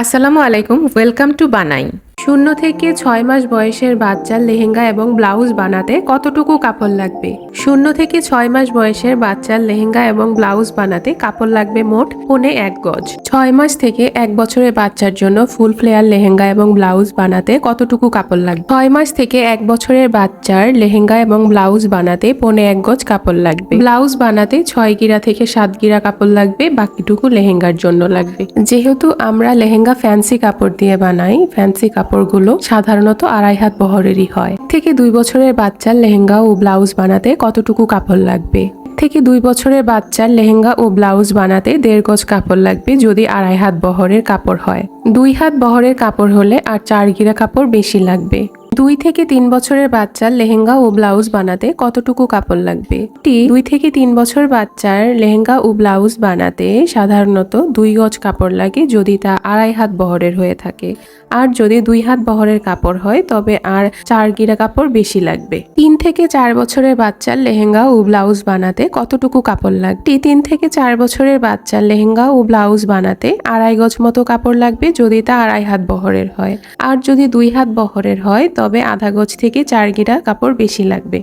আসসালামু আলাইকুম welcome to বানাই শূন্য থেকে ছয় মাস বয়সের বাচ্চার লেহেঙ্গা এবং ব্লাউজ বানাতে কতটুকু কাপড় লাগবে? শূন্য থেকে ছয় মাস বয়সের বাচ্চার লেহেঙ্গা এবং ব্লাউজ বানাতে কাপড় লাগবে মোট পৌনে এক গজ। ছয় মাস থেকে এক বছরের বাচ্চার জন্য ফুল ফ্লেয়ার লেহেঙ্গা এবং ব্লাউজ বানাতে কতটুকু কাপড় লাগবে? ছয় মাস থেকে এক বছরের বাচ্চার লেহেঙ্গা এবং ব্লাউজ বানাতে পৌনে এক গজ কাপড় লাগবে। ব্লাউজ বানাতে ছয় গিরা থেকে সাত গিরা কাপড় লাগবে, বাকিটুকু লেহেঙ্গার জন্য লাগবে। যেহেতু আমরা লেহেঙ্গা ফ্যান্সি কাপড় দিয়ে বানাই, ফ্যান্সি কাপড়গুলো সাধারণত আড়াই হাত বহরেরই হয়। থেকে দুই বছরের বাচ্চার লেহেঙ্গা ও ব্লাউজ বানাতে কতটুকু কাপড় লাগবে? থেকে দুই বছরের বাচ্চার লেহেঙ্গা ও ব্লাউজ বানাতে দেড় গজ কাপড় লাগবে যদি আড়াই হাত বহরের কাপড় হয়। দুই হাত বহরের কাপড় হলে আর চার গিরা কাপড় বেশি লাগবে। দুই থেকে তিন বছরের বাচ্চার লেহেঙ্গা ও ব্লাউজ বানাতে কতটুকু কাপড় লাগবে? টি দুই থেকে তিন বছর বাচ্চার লেহেঙ্গা ও ব্লাউজ বানাতে সাধারণত দুই গজ কাপড় লাগে যদি তা আড়াই হাত বহরের হয়ে থাকে। আর যদি দুই হাত বহরের কাপড় হয়, তবে আর চার গিরা কাপড় বেশি লাগবে। তিন থেকে চার বছরের বাচ্চার লেহেঙ্গা ও ব্লাউজ বানাতে কতটুকু কাপড় লাগবে? তিন থেকে চার বছরের বাচ্চার লেহেঙ্গা ও ব্লাউজ বানাতে আড়াই গজ মতো কাপড় লাগবে যদি তা আড়াই হাত বহরের হয়। আর যদি দুই হাত বহরের হয় তবে আধা গজ থেকে চার গিরা কাপড় বেশি লাগবে।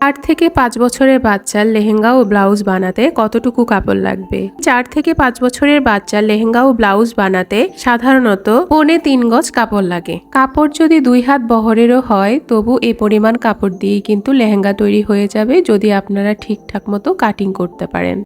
চার থেকে পাঁচ বছরের বাচ্চার লেহেঙ্গা ও ব্লাউজ বানাতে কতটুকু কাপড় লাগবে? চার থেকে পাঁচ বছরের বাচ্চার লেহেঙ্গা ও ব্লাউজ বানাতে সাধারণত পৌনে তিন গজ কাপড় লাগে। কাপড় যদি দুই হাত বহরেরও হয়, তবু এ পরিমাণ কাপড় দিয়েই কিন্তু লেহেঙ্গা তৈরি হয়ে যাবে যদি আপনারা ঠিকঠাক মতো কাটিং করতে পারেন।